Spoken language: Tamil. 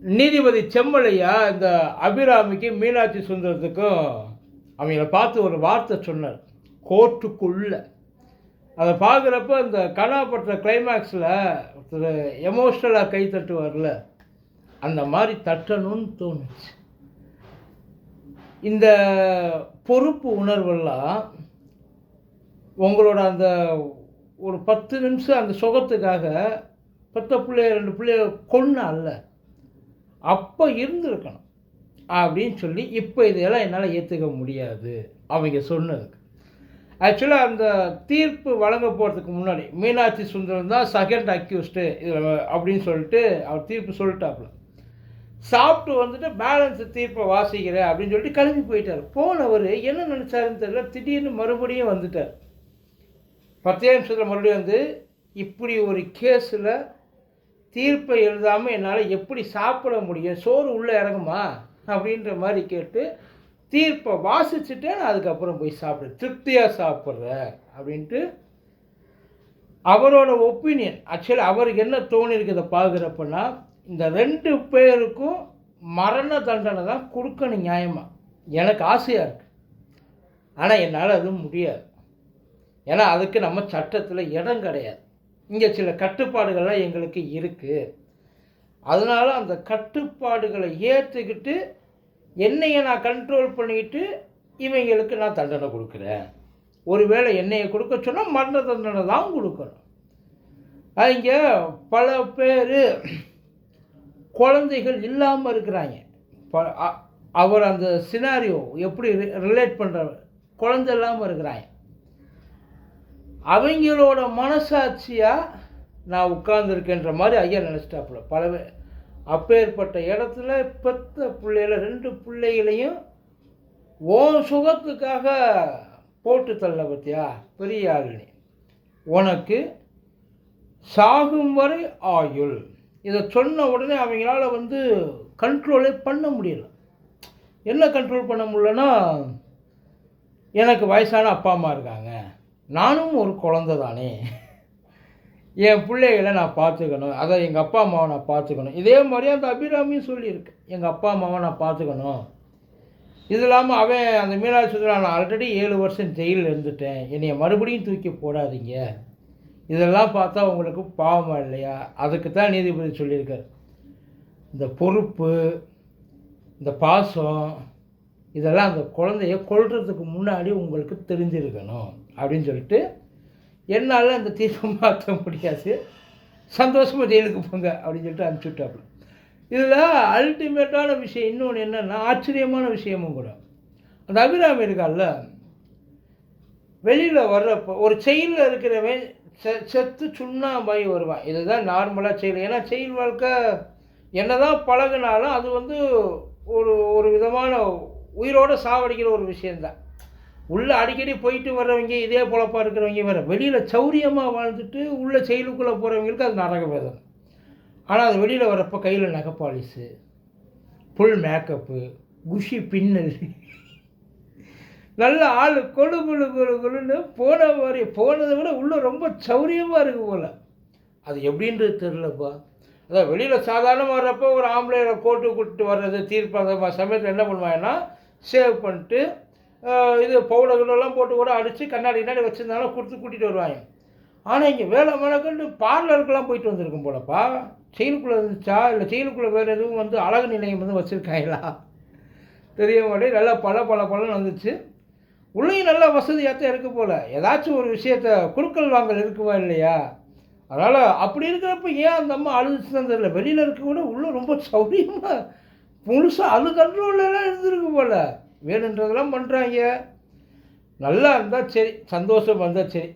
நீதிபதி செம்மலையா இந்த அபிராமிக்கு மீனாட்சி சுந்தரத்துக்கும் அவங்கள பார்த்து ஒரு வார்த்தை சொன்னார். கோர்ட்டுக்குள்ள. அதை பார்க்குறப்ப இந்த கனாப்பட்ட கிளைமேக்ஸில் ஒருத்தர் எமோஷ்னலாக கை தட்டுவார்ல. அந்த மாதிரி தட்டணும்னு தோணுச்சு. இந்த பொறுப்பு உணர்வெல்லாம் உங்களோட அந்த ஒரு பத்து நிமிஷம் அந்த சுகத்துக்காக பத்த பிள்ளைய ரெண்டு பிள்ளைய கொன்று அல்ல அப்போ இருந்திருக்கணும். அப்படின்னு சொல்லி இப்போ இதெல்லாம் என்னால் ஏற்றுக்க முடியாது அவங்க சொன்னதுக்கு. ஆக்சுவலாக அந்த தீர்ப்பு வழங்க போகிறதுக்கு முன்னாடி மீனாட்சி சுந்தரம் தான் செகண்ட் அக்யூஸ்டு இதில் அப்படின்னு சொல்லிட்டு அவர் தீர்ப்பு சொல்லிட்டாப்புல. சாப்பிட்டு வந்துட்டு பேலன்ஸ் தீர்ப்பை வாசிக்கிறேன் அப்படின்னு சொல்லிட்டு கிளம்பி போயிட்டார். போனவர் என்ன நினச்சாருன்னு தெரியல திடீர்னு மறுபடியும் வந்துட்டார். பத்தே நிமிஷத்தில் மறுபடியும் வந்து இப்படி ஒரு கேஸில் தீர்ப்பை எழுதாமல் என்னால் எப்படி சாப்பிட முடியும்? சோறு உள்ளே இறங்குமா? அப்படின்ற மாதிரி கேட்டு தீர்ப்பை வாசிச்சுட்டு நான் அதுக்கப்புறம் போய் சாப்பிடு திருப்தியாக சாப்பிட்றேன் அப்படின்ட்டு அவரோட ஒப்பீனியன். ஆக்சுவலி அவருக்கு என்ன தோணிருக்குதை பார்க்குறப்பன்னா இந்த ரெண்டு பேருக்கும் மரண தண்டனை தான் கொடுக்கணும் நியாயமாக எனக்கு ஆசையாக இருக்குது ஆனால் என்னால் அதுவும் முடியாது. ஏன்னா அதுக்கு நம்ம சட்டத்தில் இடம் கிடையாது. இங்கே சில கட்டுப்பாடுகள்லாம் எங்களுக்கு இருக்குது அதனால் அந்த கட்டுப்பாடுகளை ஏற்றுக்கிட்டு என்னையை நான் கண்ட்ரோல் பண்ணிக்கிட்டு இவங்களுக்கு நான் தண்டனை கொடுக்குறேன். ஒருவேளை என்னையை கொடுக்க சொன்னால் மரண தண்டனை தான் கொடுக்கணும். அது இங்கே பல பேர் குழந்தைகள் இல்லாமல் இருக்கிறாங்க. ப அவர் அந்த சினாரியோ எப்படி ரிலேட் பண்ணுற குழந்தை இல்லாமல் இருக்கிறாங்க. அவங்களோட மனசாட்சியாக நான் உட்கார்ந்துருக்கேன்ற மாதிரி ஐயா நினச்சிட்டாப்புல. பலவே அப்பேற்பட்ட இடத்துல பெத்த பிள்ளைகள ரெண்டு பிள்ளைகளையும் ஓ சுகத்துக்காக போட்டு தள்ள பார்த்தியா பெரிய ஆளுநி உனக்கு சாகும் வரை ஆயுள். இதை சொன்ன உடனே அவங்களால வந்து கண்ட்ரோலே பண்ண முடியல. என்ன கண்ட்ரோல் பண்ண முடியலன்னா எனக்கு வயசான அப்பா அம்மா இருக்காங்க. நானும் ஒரு குழந்தை தானே. என் பிள்ளைகளை நான் பார்த்துக்கணும். அதை எங்கள் அப்பா அம்மாவை நான் பார்த்துக்கணும். இதே மாதிரி அந்த அபிராமியும் சொல்லியிருக்கு. எங்கள் அப்பா அம்மாவை நான் பார்த்துக்கணும். இது இல்லாமல் அவன் அந்த மீனாட்சி சுந்தரம் நான் ஆல்ரெடி ஏழு வருஷம் ஜெயிலில் இருந்துட்டேன். என்னையை மறுபடியும் தூக்கி போடாதீங்க. இதெல்லாம் பார்த்தா உங்களுக்கு பாவமாக இல்லையா? அதுக்கு தான் நீதிபதி சொல்லியிருக்கார். இந்த பொறுப்பு இந்த பாசம் இதெல்லாம் அந்த குழந்தைய கொள்றதுக்கு முன்னாடி உங்களுக்கு தெரிஞ்சிருக்கணும் அப்படின்னு சொல்லிட்டு என்னால் அந்த தீர்ப்பை மாற்ற முடியாது. சந்தோஷமாக ஜெயிலுக்கு போங்க அப்படின்னு சொல்லிட்டு அனுப்பிச்சுட்டாப்புல. இதில் அல்டிமேட்டான விஷயம் இன்னொன்று என்னென்னா ஆச்சரியமான விஷயமும் கூட. அந்த அபிராமி இருக்கால்ல வெளியில் வர்றப்போ ஒரு செயலில் இருக்கிறவன் செ செத்து சுண்ணாம்பாய் வருவான். இதுதான் நார்மலாக செயல். ஏன்னா செயல் வாழ்க்கை என்ன தான் பழகுனாலும் அது வந்து ஒரு ஒரு விதமான உயிரோடு சாவடிக்கிற ஒரு விஷயந்தான் உள்ளே அடிக்கடி போயிட்டு வர்றவங்க இதே பொழப்பாக இருக்கிறவங்க வேறு. வெளியில் சௌரியமாக வாழ்ந்துட்டு உள்ள செயலுக்குள்ளே போகிறவங்களுக்கு அது நரக வேதனை. ஆனால் அது வெளியில் வரப்போ கையில் நகை பாலிஸு ஃபுல் மேக்கப்பு குஷி பின்னல். நல்ல ஆள் கொழு கொழு கொழு கொழுன்னு போன மாதிரி போனதை விட உள்ளே ரொம்ப சௌரியமாக இருக்கு போல். அது எப்படின்றது தெரிலப்பா அதான் வெளியில் சாதாரணமாக வர்றப்போ ஒரு ஆம்பளை கோட்டு கூட்டிட்டு வர்றது தீர்ப்பாங்க சமயத்தில் என்ன பண்ணுவாங்கன்னா சேவ் பண்ணிட்டு இது பவுடர் போட்டு கூட அடித்து கண்ணாடி கண்ணாடி வச்சுருந்தாலும் கொடுத்து கூட்டிகிட்டு வருவாங்க. ஆனால் இங்கே வேலை மேலக்கண்டு பார்லருக்கெல்லாம் போயிட்டு வந்திருக்கும் போலப்பா. செயலுக்குள்ளே இருந்துச்சா? இல்லை செயலுக்குள்ளே வேறு எதுவும் வந்து அழகு நிலையம் வந்து வச்சுருக்காங்களா? தெரிய மாட்டேன் நல்லா பல பல பழம் வந்துச்சு. உள்ளேயும் நல்ல வசதியாக தான் இருக்கு போல். ஏதாச்சும் ஒரு விஷயத்த குழுக்கள் வாங்கல் இருக்குவா இல்லையா? அதனால் அப்படி இருக்கிறப்ப ஏன் அந்த அம்மா அழுதுச்சுன்னு தெரியல. வெளியில் இருக்க கூட உள்ளே ரொம்ப சௌரியமாக முழுசாக அது கண்ட்ரோல்லாம் இருந்திருக்கு போல். வேணுன்றதெல்லாம் பண்ணுறாங்க நல்லா இருந்தால் சரி சந்தோஷம் வந்தால் சரி.